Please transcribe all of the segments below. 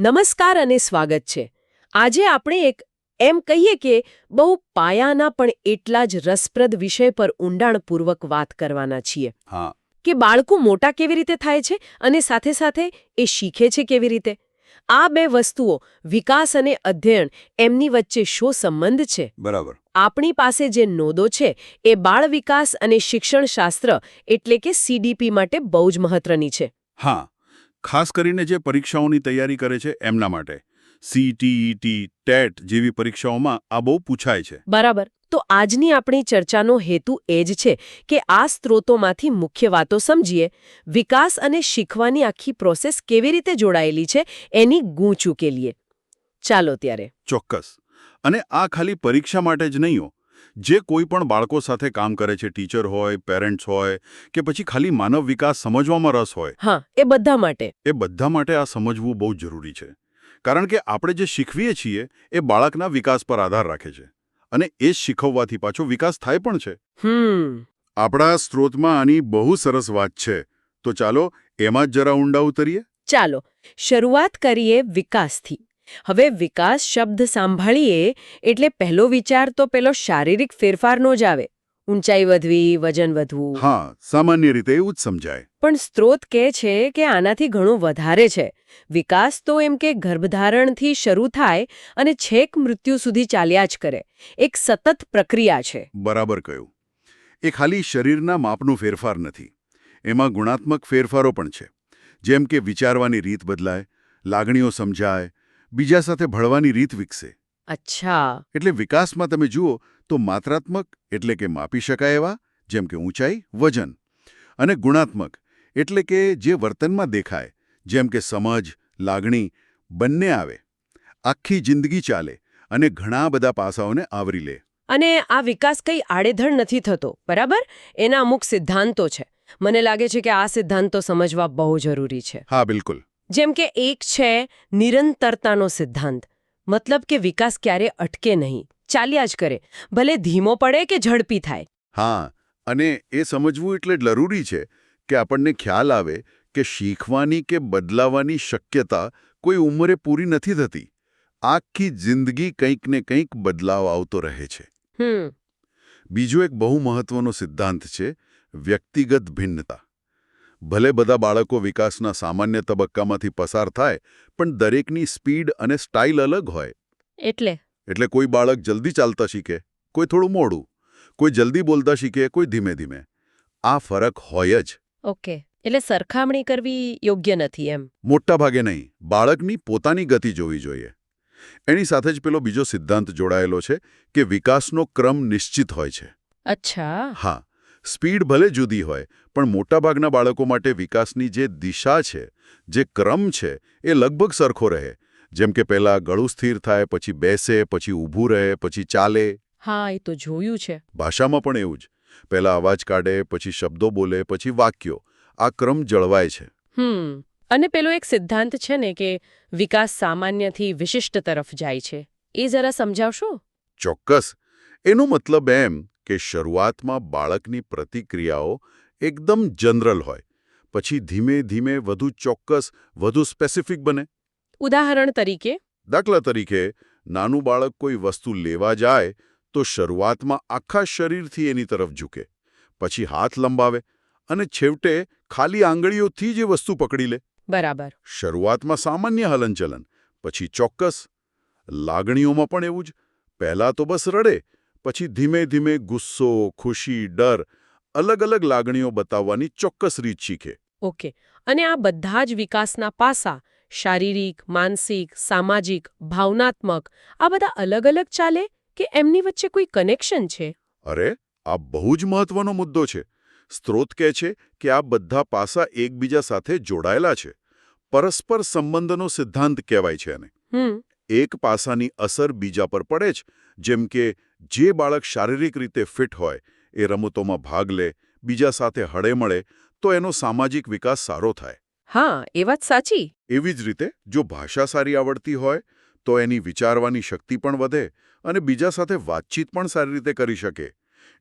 નમસ્કાર અને સ્વાગત છે. આજે આપણે એક એમ કહીએ કે બહુ પાયાના પણ એટલા જ રસપ્રદ વિષય પર ઊંડાણપૂર્વક વાત કરવાના છીએ. કે બાળકો મોટા કેવી રીતે થાય છે અને સાથે સાથે એ શીખે છે કેવી રીતે? આ બે વસ્તુઓ વિકાસ અને અધ્યયન એમની વચ્ચે શો સંબંધ છે? બરાબર. આપણી પાસે જે નોંધો છે એ બાળ વિકાસ અને શિક્ષણશાસ્ત્ર એટલે કે સીડીપી માટે બહુ જ મહત્વની છે. હા. ખાસ કરીને જે પરીક્ષાઓની તૈયારી કરે છે એમના માટે. સીટીઈટી ટેટ જેવી પરીક્ષાઓમાં આ બહુ પૂછાય છે. બરાબર. તો આજની આપણી ચર્ચાનો હેતુ એ જ છે કે આ સ્ત્રોતોમાંથી મુખ્ય વાતો સમજીએ. વિકાસ અને શીખવાની આખી પ્રોસેસ કેવી રીતે જોડાયેલી છે એની ગૂંચ ઉકેલીએ. ચાલો ત્યારે. ચોક્કસ. અને આ ખાલી પરીક્ષા માટે જ નહીં હો. જે કોઈ પણ બાળકો સાથે કામ કરે છે ટીચર હોય પેરેન્ટ્સ હોય કે પછી ખાલી માનવ વિકાસ સમજવામાં રસ હોય હા એ બધા માટે. એ બધા માટે આ સમજવું બહુ જરૂરી છે. કારણ કે આપણે જે શીખવીએ છીએ એ બાળકના વિકાસ પર આધાર રાખે છે. અને એ જ શીખવવાથી પાછો વિકાસ થાય પણ છે. આપણા સ્ત્રોતમાં આની બહુ સરસ વાત છે. તો ચાલો એમાં જ જરા ઊંડા ઉતરીએ? ચાલો શરૂઆત કરીએ વિકાસથી. હવે વિકાસ શબ્દ સાંભળીએ એટલે પહેલો વિચાર તો પેલો શારીરિક ફેરફારનો જ આવે. ઊંચાઈ વધવી વજન વધવું. હા સામાન્ય રીતે એવું જ સમજાય. પણ સ્ત્રોત કહે છે કે આનાથી ઘણું વધારે છે. વિકાસ તો એમ કે ગર્ભધારણથી શરૂ થાય અને છેક મૃત્યુ સુધી ચાલ્યા જ કરે. એક સતત પ્રક્રિયા છે. બરાબર કહ્યું. એ ખાલી શરીરના માપનું ફેરફાર નથી. એમાં ગુણાત્મક ફેરફારો પણ છે. જેમ કે વિચારવાની રીત બદલાય લાગણીઓ સમજાય બીજા સાથે ભળવાની રીત વિકસે. અચ્છા. એટલે વિકાસમાં તમે જુઓ તો માત્રાત્મક એટલે કે માપી શકાય એવા જેમ કે ઊંચાઈ વજન. અને ગુણાત્મક એટલે કે જે વર્તનમાં દેખાય જેમ કે સમજ લાગણી બંને આવે. આખી જિંદગી ચાલે અને ઘણા બધા પાસાઓને આવરી લે. અને આ વિકાસ કંઈ આડેધડ નથી થતો બરાબર? એના અમુક સિદ્ધાંતો છે. મને લાગે છે કે આ સિદ્ધાંતો સમજવા બહુ જરૂરી છે. હા બિલકુલ. જેમ કે એક છે નિરંતરતાનો સિદ્ધાંત. મતલબ કે વિકાસ ક્યારે અટકે નહીં. ચાલ્યા જ કરે. ભલે ધીમો પડે કે ઝડપી થાય. હા અને એ સમજવું એટલે જરૂરી છે કે આપણને ખ્યાલ આવે કે શીખવાની કે બદલાવાની શક્યતા કોઈ ઉંમરે પૂરી નથી થતી. આખી જિંદગી કંઈક ને કંઈક બદલાવ આવતો રહે છે. બીજો એક બહુ મહત્વનો સિદ્ધાંત છે વ્યક્તિગત ભિન્નતા. ભલે બધા બાળકો વિકાસના સામાન્ય તબક્કામાંથી પસાર થાય પણ દરેકની સ્પીડ અને સ્ટાઇલ અલગ હોય. એટલે. એટલે કોઈ બાળક જલ્દી ચાલતા શીખે કોઈ થોડું મોડું કોઈ જલ્દી બોલતા શીખે કોઈ ધીમે ધીમે. આ ફરક હોય જ. ઓકે. એટલે સરખામણી કરવી યોગ્ય નથી એમ. મોટા ભાગે નહીં. બાળકની પોતાની ગતિ જોવી જોઈએ. એની સાથે જ પેલો બીજો સિદ્ધાંત જોડાયેલો છે કે વિકાસનો ક્રમ નિશ્ચિત હોય છે. અચ્છા. હા. સ્પીડ ભલે જુદી હોય પણ મોટાભાગના બાળકો માટે વિકાસની જે દિશા છે જે ક્રમ છે એ લગભગ સરખો રહે. જેમ કે પહેલાં ગળું સ્થિર થાય પછી બેસે પછી ઊભું રહે પછી ચાલે. હા એ તો જોયું છે. ભાષામાં પણ એવું જ. પહેલાં અવાજ કાઢે પછી શબ્દો બોલે પછી વાક્યો. આ ક્રમ જળવાય છે. હમ. અને પેલો એક સિદ્ધાંત છે ને કે વિકાસ સામાન્યથી વિશિષ્ટ તરફ જાય છે. એ જરા સમજાવશો? ચોક્કસ. એનો મતલબ એમ કે શરૂઆતમાં બાળકની પ્રતિક્રિયાઓ એકદમ જનરલ હોય પછી ધીમે ધીમે વધુ ચોક્કસ વધુ સ્પેસિફિક બને. ઉદાહરણ તરીકે? દાખલા તરીકે નાનું બાળક કોઈ વસ્તુ લેવા જાય તો શરૂઆતમાં આખા શરીરથી એની તરફ ઝૂકે પછી હાથ લંબાવે અને છેવટે ખાલી આંગળીઓથી જ એ વસ્તુ પકડી લે. બરાબર. શરૂઆતમાં સામાન્ય હલનચલન પછી ચોક્કસ લાગણીઓમાં પણ એવું જ પહેલાં તો બસ રડે પછી ધીમે ધીમે ગુસ્સો ખુશી ડર અલગ અલગ લાગણીઓ બતાવવાની ચોક્કસ રીત શીખે. ઓકે અને આ બધા જ વિકાસના પાસા શારીરિક માનસિક સામાજિક ભાવનાત્મક આ બધા અલગ અલગ ચાલે કે એમની વચ્ચે કોઈ કનેક્શન છે? અરે આ બહુ જ મહત્વનો મુદ્દો છે. સ્ત્રોત કહે છે કે આ બધા પાસા એકબીજા સાથે જોડાયેલા છે. પરસ્પર સંબંધનો સિદ્ધાંત કહેવાય છે એને. એક પાસાની અસર બીજા પર પડે જ જેમ કે જે બાળક શારીરિક રીતે ફિટ હોય એ રમતોમાં ભાગ લે બીજા સાથે હળે મળે તો એનો સામાજિક વિકાસ સારો થાય. હા એ વાત સાચી. એવી જ રીતે જો ભાષા સારી આવડતી હોય તો એની વિચારવાની શક્તિ પણ વધે અને બીજા સાથે વાતચીત પણ સારી રીતે કરી શકે.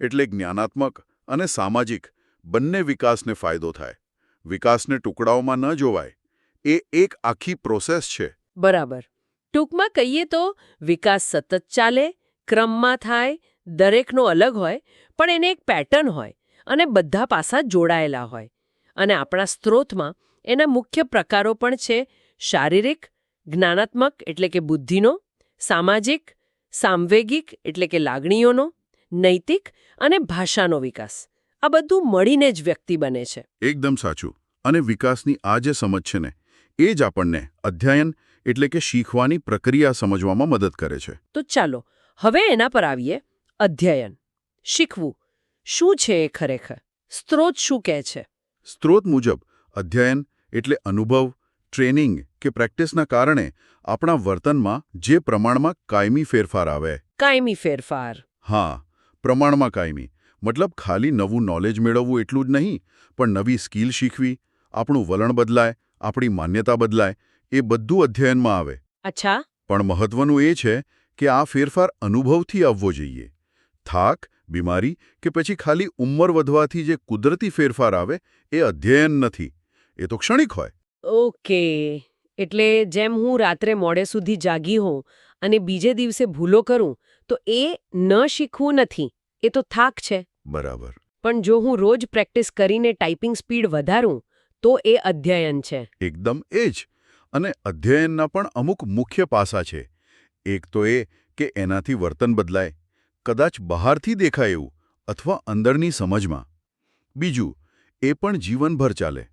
એટલે જ્ઞાનાત્મક અને સામાજિક બંને વિકાસને ફાયદો થાય. વિકાસને ટુકડાઓમાં ન જોવાય. એ એક આખી પ્રોસેસ છે. બરાબર. ટૂંકમાં કહીએ તો વિકાસ સતત ચાલે ક્રમમાં થાય દરેકનો અલગ હોય પણ એને એક પેટર્ન હોય અને બધા પાસા જોડાયેલા હોય. અને આપણા સ્ત્રોતમાં એના મુખ્ય પ્રકારો પણ છે શારીરિક જ્ઞાનાત્મક એટલે કે બુદ્ધિનો સામાજિક સાંવેગિક એટલે કે લાગણીઓનો નૈતિક અને ભાષાનો વિકાસ. આ બધું મળીને જ વ્યક્તિ બને છે. એકદમ સાચું. અને વિકાસની આ જે સમજ છે ને એ જ આપણને અધ્યયન એટલે કે શીખવાની પ્રક્રિયા સમજવામાં મદદ કરે છે. તો ચાલો હવે એના પર આવીએ. અધ્યયન. શીખવું. શું છે એ ખરેખર? સ્ત્રોત શું કહે છે? સ્ત્રોત મુજબ અધ્યયન એટલે અનુભવ ટ્રેનિંગ કે પ્રેક્ટિસના કારણે આપણા વર્તનમાં જે પ્રમાણમાં કાયમી ફેરફાર આવે. કાયમી ફેરફાર. હા પ્રમાણમાં કાયમી. મતલબ ખાલી નવું નોલેજ મેળવવું એટલું જ નહીં પણ નવી સ્કિલ શીખવી આપણું વલણ બદલાય આપણી માન્યતા બદલાય એ બધું અધ્યયનમાં આવે. અચ્છા. પણ મહત્વનું એ છે કે આ ફેરફાર અનુભવથી આવવો જોઈએ. થાક બીમારી કે પછી ખાલી ઉંમર વધવાથી જે કુદરતી ફેરફાર આવે એ અધ્યયન નથી. એ તો ક્ષણિક હોય. ઓકે. એટલે જેમ હું રાત્રે મોડે સુધી જાગી હોઉં અને બીજે દિવસે ભૂલો કરું તો એ ન શીખવું નથી. એ તો થાક છે. બરાબર. પણ જો હું રોજ પ્રેક્ટિસ કરીને ટાઈપિંગ સ્પીડ વધારું તો એ અધ્યયન છે. એકદમ એ જ. અને અધ્યયનના પણ અમુક મુખ્ય પાસા છે. એક તો એ કે એનાથી વર્તન બદલાય. કદાચ બહારથી દેખાય એવું અથવા અંદરની સમજમાં. બીજું એ પણ જીવનભર ચાલે.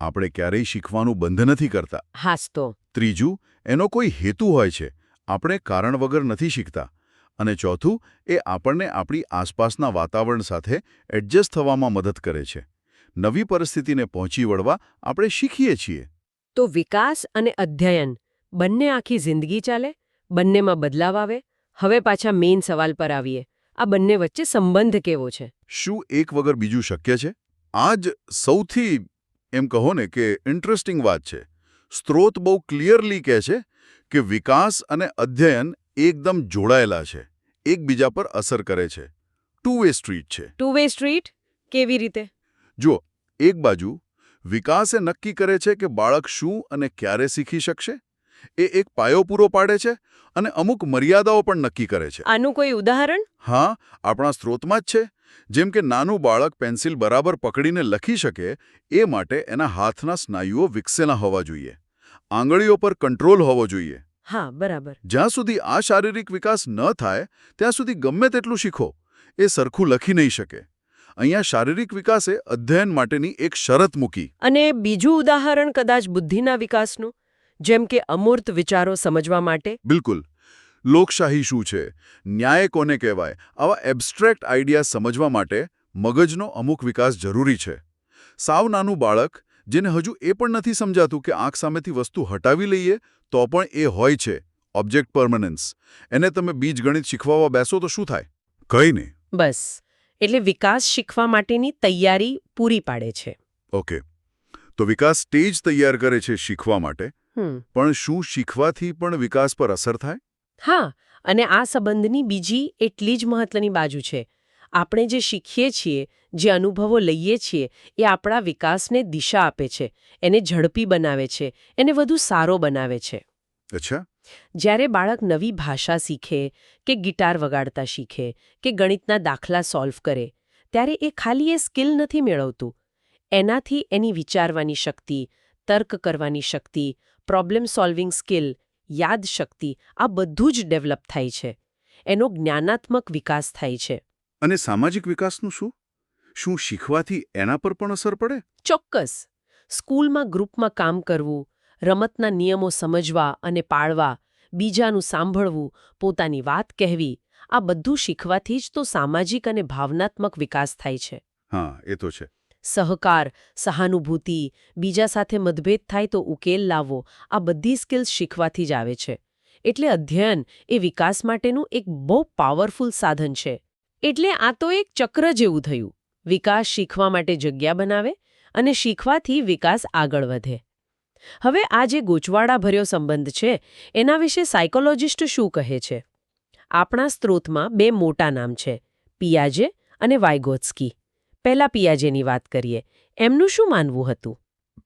આપણે ક્યારેય શીખવાનું બંધ નથી કરતા. હાસ તો ત્રીજું એનો કોઈ હેતુ હોય છે. આપણે કારણ વગર નથી શીખતા. અને ચોથું એ આપણને આપણી આસપાસના વાતાવરણ સાથે એડજસ્ટ થવામાં મદદ કરે છે. નવી પરિસ્થિતિને પહોંચી વળવા આપણે શીખીએ છીએ. તો વિકાસ અને અધ્યયન બંને આખી જિંદગી ચાલે? બંનેમાં બદલાવ આવે હવે પાછા મેઇન સવાલ પર આવીએ. આ બંને વચ્ચે સંબંધ કેવો છે? શું એક વગર બીજું શક્ય છે? આ જ સૌથી એમ કહો ને કે ઇન્ટરેસ્ટિંગ વાત છે. સ્ત્રોત બહુ ક્લિયરલી કહે છે કે વિકાસ અને અધ્યયન એકદમ જોડાયેલા છે. એકબીજા પર અસર કરે છે. ટુ વે સ્ટ્રીટ છે. ટુ વે સ્ટ્રીટ કેવી રીતે? જુઓ એક બાજુ વિકાસ એ નક્કી કરે છે કે બાળક શું અને ક્યારે શીખી શકશે એ એક પાયો પૂરો પાડે છે અને અમુક મર્યાદાઓ પણ નક્કી કરે છે. આનું કોઈ ઉદાહરણ? હા આપણા સ્ત્રોતમાં જ છે. જેમ કે નાનું બાળક પેન્સિલ બરાબર પકડીને લખી શકે એ માટે એના હાથના સ્નાયુઓ વિકસેલા હોવા જોઈએ. આંગળીઓ પર કંટ્રોલ હોવો જોઈએ. હા બરાબર. જ્યાં સુધી આ શારીરિક વિકાસ ન થાય ત્યાં સુધી ગમે તેટલું શીખો. એ સરખું લખી નહીં શકે. અહીંયા શારીરિક વિકાસે અધ્યયન માટેની એક શરત મૂકી. અને બીજું ઉદાહરણ કદાચ બુદ્ધિના વિકાસનું? જેમ કે અમૂર્ત વિચારો સમજવા માટે? બિલકુલ. લોકશાહી શું છે? ન્યાય કોને કહેવાય? આવા એબ્સ્ટ્રેક્ટ આઈડિયા સમજવા માટે મગજનો અમુક વિકાસ જરૂરી છે. સાવ નાનું બાળક જેને હજુ એ પણ નથી સમજાતું કે આંખ સામેથી વસ્તુ હટાવી લઈએ તો પણ એ હોય છે. Object permanence. એને તમે બીજગણિત શીખવા બેસો તો શું થાય? કંઈ નહીં. બસ. એટલે વિકાસ શીખવા માટેની તૈયારી પૂરી પાડે છે. ઓકે. તો વિકાસ સ્ટેજ તૈયાર કરે છે શીખવા માટે. પણ શું શીખવાથી પણ વિકાસ પર અસર થાય? હા અને આ સંબંધની બીજી એટલી જ મહત્વની બાજુ છે. આપણે જે શીખીએ છીએ જે અનુભવો લઈએ છીએ એ આપણા વિકાસને દિશા આપે છે એને ઝડપી બનાવે છે એને વધુ સારો બનાવે છે. અચ્છા. જ્યારે બાળક નવી ભાષા શીખે કે ગિટાર વગાડતા શીખે કે ગણિતના દાખલા સોલ્વ કરે ત્યારે એ ખાલી એ સ્કિલ નથી મેળવતું. એનાથી એની વિચારવાની શક્તિ તર્ક કરવાની શક્તિ પ્રોબ્લેમ સોલ્વિંગ સ્કિલ યાદશક્તિ આ બધું જ ડેવલપ થાય છે. એનો જ્ઞાનાત્મક વિકાસ થાય છે. અને સામાજિક વિકાસનું શું? શું શીખવાથી એના પર પણ અસર પડે? ચોક્કસ. સ્કૂલમાં ગ્રુપમાં કામ કરવું રમતના નિયમો સમજવા અને પાળવા બીજાનું સાંભળવું પોતાની વાત કહેવી આ બધું શીખવાથી જ તો સામાજિક અને ભાવનાત્મક વિકાસ થાય છે. હા એ તો છે. સહકાર, સહાનુભૂતિ, બીજા સાથે મતભેદ થાય તો ઉકેલ લાવવો, આ બધી સ્કિલ્સ શીખવાથી જ આવે છે. એટલે અધ્યયન એ વિકાસ માટેનું એક બહુ પાવરફુલ સાધન છે. એટલે આ તો એક ચક્ર જેવું થયું. વિકાસ શીખવા માટે જગ્યા બનાવે અને શીખવાથી વિકાસ આગળ વધે. હવે આ જે ગૂંચવાડાભર્યો સંબંધ છે, એના વિશે સાયકોલોજિસ્ટ શું કહે છે? આપણા સ્ત્રોતમાં બે મોટા નામ છે, પિયાજે અને વાયગોત્સ્કી. પહેલા પિયાજેની વાત કરીએ. એમનું શું માનવું હતું?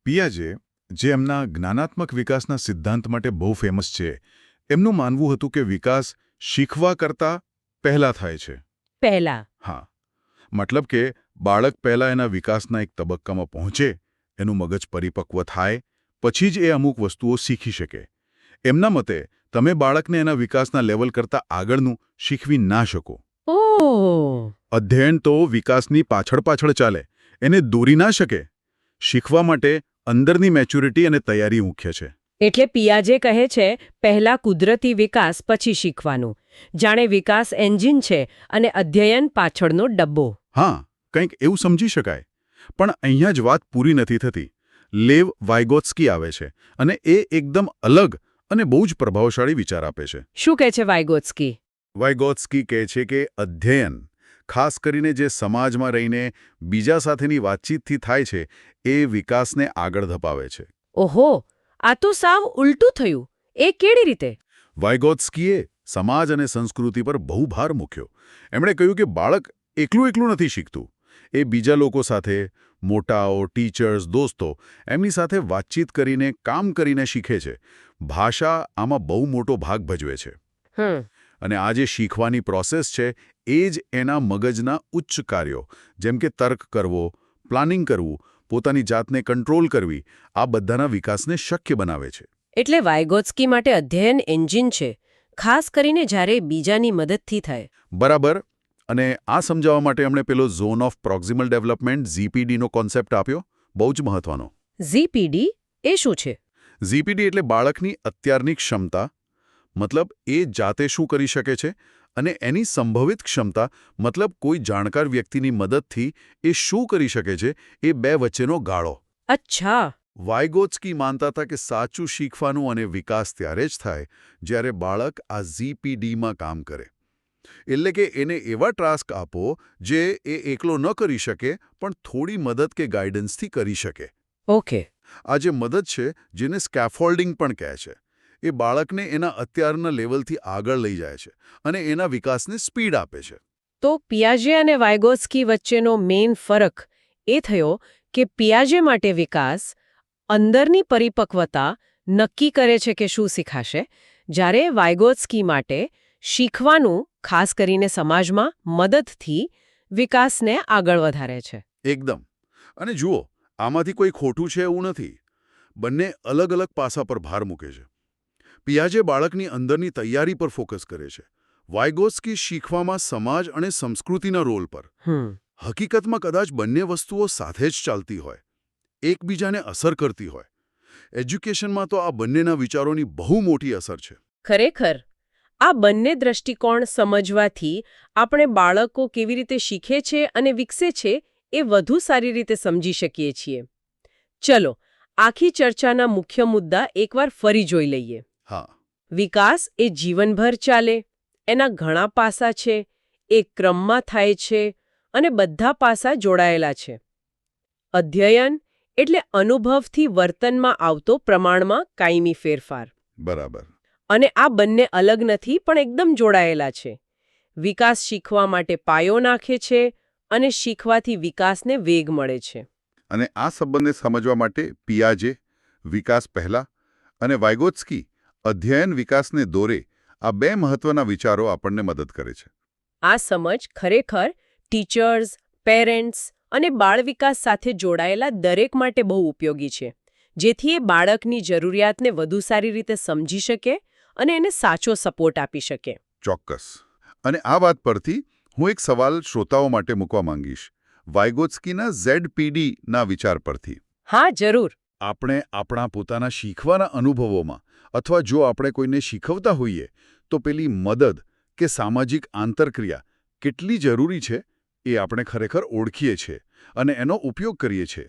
પિયાજે જે એમના જ્ઞાનાત્મક વિકાસના સિદ્ધાંત માટે બહુ ફેમસ છે એમનું માનવું હતું કે વિકાસ શીખવા કરતાં પહેલા થાય છે. પહેલા. હા. મતલબ કે બાળક પહેલા એના વિકાસના એક તબક્કામાં પહોંચે એનું મગજ પરિપક્વ થાય પછી જ એ અમુક વસ્તુઓ શીખી શકે. એમના મતે તમે બાળકને એના વિકાસના લેવલ કરતાં આગળનું શીખવી ના શકો. ઓહ! અધ્યયન તો વિકાસની પાછળ પાછળ ચાલે એને દોરી ના શકે. શીખવા માટે અંદરની મેચ્યોરિટી અને તૈયારી મુખ્ય છે. એટલે પિયાજે કહે છે પહેલા કુદરતી વિકાસ પછી શીખવાનું. જાણે વિકાસ એન્જિન છે અને અધ્યયન પાછળનો ડબ્બો. હા કંઈક એવું સમજી શકાય. પણ અહીંયા જ વાત પૂરી નથી થતી. લેવ વાયગોત્સ્કી આવે છે અને એ એકદમ અલગ અને બહુ જ પ્રભાવશાળી વિચાર આપે છે. શું કહે છે વાયગોત્સ્કી? વાયગોત્સ્કી કહે છે કે અધ્યયન. ખાસ કરીને જે સમાજમાં રહીને બીજા સાથેની વાતચીતથી થાય છે એ વિકાસને આગળ ધપાવે છે. ઓહો! આ તો સાવ ઉલટું થયું. એ કેવી રીતે? વાઇગોત્સ્કીએ સમાજ અને સંસ્કૃતિ પર બહુ ભાર મૂક્યો. એમણે કહ્યું કે બાળક એકલું એકલું નથી શીખતું. એ બીજા લોકો સાથે મોટાઓ ટીચર્સ દોસ્તો એમની સાથે વાતચીત કરીને કામ કરીને શીખે છે. ભાષા આમાં બહુ મોટો ભાગ ભજવે છે. અને આ જે શીખવાની પ્રોસેસ છે એ જ એના મગજના ઉચ્ચ કાર્યો જેમ કે તર્ક કરવો પ્લાનિંગ કરવું પોતાની જાતને કંટ્રોલ કરવી આ બધાના વિકાસને શક્ય બનાવે છે. એટલે વાયગોત્સકી માટે અધ્યયન એન્જિન છે ખાસ કરીને જ્યારે બીજાની મદદથી થાય. બરાબર. અને આ સમજાવવા માટે એમણે પેલો ઝોન ઓફ પ્રોક્ઝિમલ ડેવલપમેન્ટ ઝીપીડીનો કોન્સેપ્ટ આપ્યો? બહુ જ મહત્વનો. ઝીપીડી એ શું છે? ઝીપીડી એટલે બાળકની અત્યારની ક્ષમતા મતલબ એ જાતે શું કરી શકે છે? અને એની સંભવિત ક્ષમતા મતલબ કોઈ જાણકાર વ્યક્તિની મદદથી એ શું કરી શકે છે એ બે વચ્ચેનો ગાળો. અચ્છા. વાયગોચકી માનતા હતા કે સાચું શીખવાનું અને વિકાસ ત્યારે જ થાય જ્યારે બાળક આ ઝીપીડીમાં કામ કરે. એટલે કે એને એવા ટાસ્ક આપો જે એ એકલો ન કરી શકે પણ થોડી મદદ કે ગાઈડન્સથી કરી શકે. ઓકે. આ જે મદદ છે જેને સ્કેફોલ્ડિંગ પણ કહે છે. એ બાળકને એના અત્યારના લેવલથી આગળ લઈ જાય છે અને એના વિકાસને સ્પીડ આપે છે. તો પિયાજે અને વાયગોસ્કી વચ્ચેનો મેઇન ફરક એ થયો કે પિયાજે માટે વિકાસ અંદરની પરિપક્વતા નક્કી કરે છે કે શું શીખાશે જ્યારે વાયગોત્સકી માટે શીખવાનું ખાસ કરીને સમાજમાં મદદથી વિકાસને આગળ વધારે છે. એકદમ. અને જુઓ આમાંથી કોઈ ખોટું છે એવું નથી. બંને અલગ અલગ પાસા પર ભાર મૂકે છે. પિયાજે બાળકની અંદરની તૈયારી પર ફોકસ કરે છે. વાયગોસ્કી શીખવામાં સમાજ અને સંસ્કૃતિના રોલ પર. હકીકતમાં કદાચ બંને વસ્તુઓ સાથે જ ચાલતી હોય. એકબીજાને અસર કરતી હોય. એજ્યુકેશનમાં તો આ બંનેના વિચારોની બહુ મોટી અસર છે. ખરેખર? આ બંને દ્રષ્ટિકોણ સમજવાથી આપણે બાળકો કેવી રીતે શીખે છે અને વિકસે છે એ વધુ સારી રીતે સમજી શકીએ છીએ. ચલો આખી ચર્ચાના મુખ્ય મુદ્દા એકવાર ફરી જોઈ લઈએ. વિકાસ એ જીવનભર ચાલે એના ઘણા પાસા છે એ ક્રમમાં થાય છે અને બધા પાસા જોડાયેલા છે. અધ્યયન એટલે અનુભવથી વર્તનમાં આવતો પ્રમાણમાં કાયમી ફેરફાર. બરાબર. અને આ બંને અલગ નથી પણ એકદમ જોડાયેલા છે. વિકાસ શીખવા માટે પાયો નાખે છે અને શીખવાથી વિકાસને વેગ મળે છે. અને આ સંબંધને સમજવા માટે પિયાજે વિકાસ પહેલા અને વાઇગોત્સ્કી અધ્યયન વિકાસને દોરે આ બે મહત્વના વિચારો આપણને મદદ કરે છે. આ સમજ ખરેખર ટીચર્સ પેરેન્ટ્સ અને બાળ વિકાસ સાથે જોડાયેલા દરેક માટે બહુ ઉપયોગી છે. જેથી એ બાળકની જરૂરિયાતને વધુ સારી રીતે સમજી શકે અને એને સાચો સપોર્ટ આપી શકે. ચોક્કસ. અને આ વાત પરથી હું એક સવાલ શ્રોતાઓ માટે મૂકવા માંગીશ. વાઇગોત્સ્કીના ઝેડપીડી ના વિચાર પરથી. હા જરૂર. આપણે આપણા પોતાના શીખવાના અનુભવોમાં અથવા જો આપણે કોઈને શીખવતા હોઈએ તો પેલી મદદ કે સામાજિક આંતરક્રિયા કેટલી જરૂરી છે એ આપણે ખરેખર ઓળખીએ છીએ અને એનો ઉપયોગ કરીએ છીએ.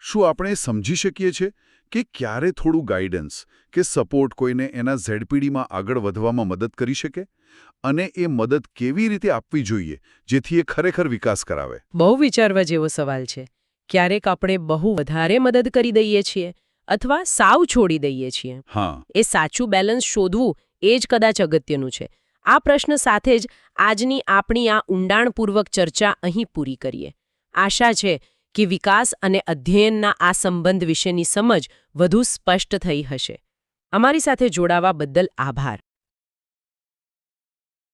શું આપણે સમજી શકીએ છીએ કે ક્યારે થોડું ગાઈડન્સ કે સપોર્ટ કોઈને એના ઝેડપીડીમાં આગળ વધવામાં મદદ કરી શકે? અને એ મદદ કેવી રીતે આપવી જોઈએ જેથી એ ખરેખર વિકાસ કરાવે? બહુ વિચારવા જેવો સવાલ છે. ક્યારેક આપણે બહુ વધારે મદદ કરી દઈએ છીએ અથવા સાવ છોડી દઈએ છીએ. એ સાચું બેલેન્સ શોધવું એ જ કદાચ અગત્યનું છે. આ પ્રશ્ન સાથે જ આજની આપણી આ ઊંડાણપૂર્વક ચર્ચા અહીં પૂરી કરીએ. આશા છે કે વિકાસ અને અધ્યયનના આ સંબંધ વિશેની સમજ વધુ સ્પષ્ટ થઈ હશે. અમારી સાથે જોડાવા બદલ આભાર.